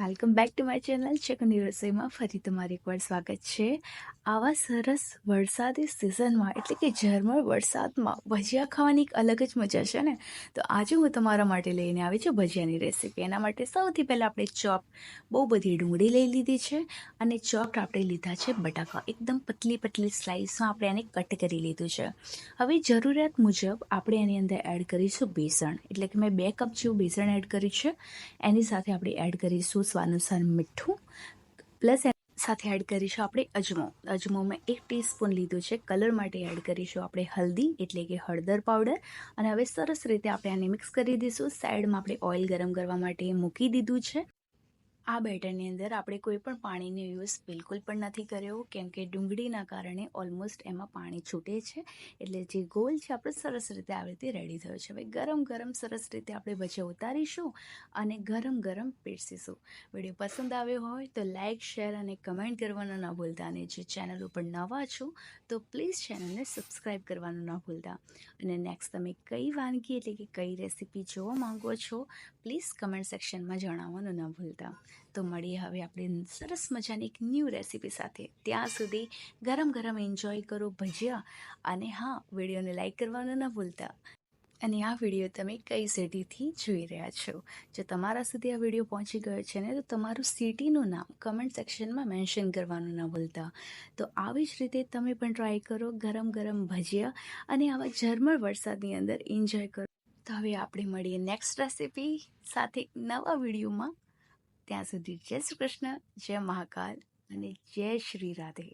Welcome back to my channel ચકની રસોઈમાં ફરી તમારું એકવાર સ્વાગત છે. આવા સરસ વરસાદી સિઝનમાં, એટલે કે ઝરમર વરસાદમાં ભજીયા ખાવાની એક અલગ જ મજા છે ને? તો આજે હું તમારા માટે લઈને આવી છું ભજીયાની રેસીપી. એના માટે સૌથી પહેલાં આપણે ચોપ, બહુ બધી ડુંગળી લઈ લીધી છે અને ચોપ આપણે લીધા છે બટાકા. એકદમ પતલી પતલી સ્લાઇસમાં આપણે એને કટ કરી લીધું છે. હવે જરૂરિયાત મુજબ આપણે એની અંદર એડ કરીશું બેસણ. એટલે કે મેં બે કપ જેવું બેસણ એડ કર્યું છે. એની સાથે આપણે એડ કરીશું સ્વાનુસાર મીઠું, પ્લસ સાથે એડ કરીશું આપણે અજમો. અજમો મેં એક ટીસ્પૂન લીધું છે. કલર માટે એડ કરીશું આપણે હલ્દી, એટલે કે હળદર પાવડર. અને હવે સરસ રીતે આપણે આને મિક્સ કરી દઈશું. સાઈડમાં આપણે ઓઇલ ગરમ કરવા માટે મૂકી દીધું છે. આ બેટરની અંદર આપણે કોઈ પણ પાણીનો યુઝ બિલકુલ પણ નથી કર્યો, કેમ કે ડુંગળીના કારણે ઓલમોસ્ટ એમાં પાણી છૂટે છે. એટલે જે ગોલ છે, આપણે સરસ રીતે આવી રીતે રેડી થયો છે. હવે ગરમ ગરમ સરસ રીતે આપણે ભજીયા ઉતારીશું અને ગરમ ગરમ પીરસીશું. વીડિયો પસંદ આવ્યો હોય તો લાઇક શેર અને કમેન્ટ કરવાનું ના ભૂલતા અને જે ચેનલ ઉપર નવા છો, તો પ્લીઝ ચેનલને સબસ્ક્રાઈબ કરવાનું ના ભૂલતા. અને નેક્સ્ટ તમે કઈ વાનગી એટલે કે કઈ રેસીપી જોવા માંગો છો, પ્લીઝ કમેન્ટ સેક્શનમાં જણાવવાનું ન ભૂલતા. તો મળીએ હવે આપણે સરસ મજાની એક ન્યૂ રેસીપી સાથે. ત્યાં સુધી ગરમ ગરમ એન્જોય કરો ભજીયા અને હા, વિડીયોને લાઇક કરવાનું ન ભૂલતા. અને આ વીડિયો તમે કઈ સિટીથી જોઈ રહ્યા છો? જો તમારા સુધી આ વીડિયો પહોંચી ગયો છે ને, તો તમારું સિટીનું નામ કમેન્ટ સેક્શનમાં મેન્શન કરવાનું ન ભૂલતા. તો આવી જ રીતે તમે પણ ટ્રાય કરો ગરમ ગરમ ભજીયા અને આવા ઝરમર વરસાદની અંદર એન્જોય કરો. તો હવે આપણે મળીએ નેક્સ્ટ રેસીપી સાથે નવા વિડીયોમાં. ત્યાં સુધી જય શ્રી કૃષ્ણ જય મહાકાલ અને જય શ્રી રાધે.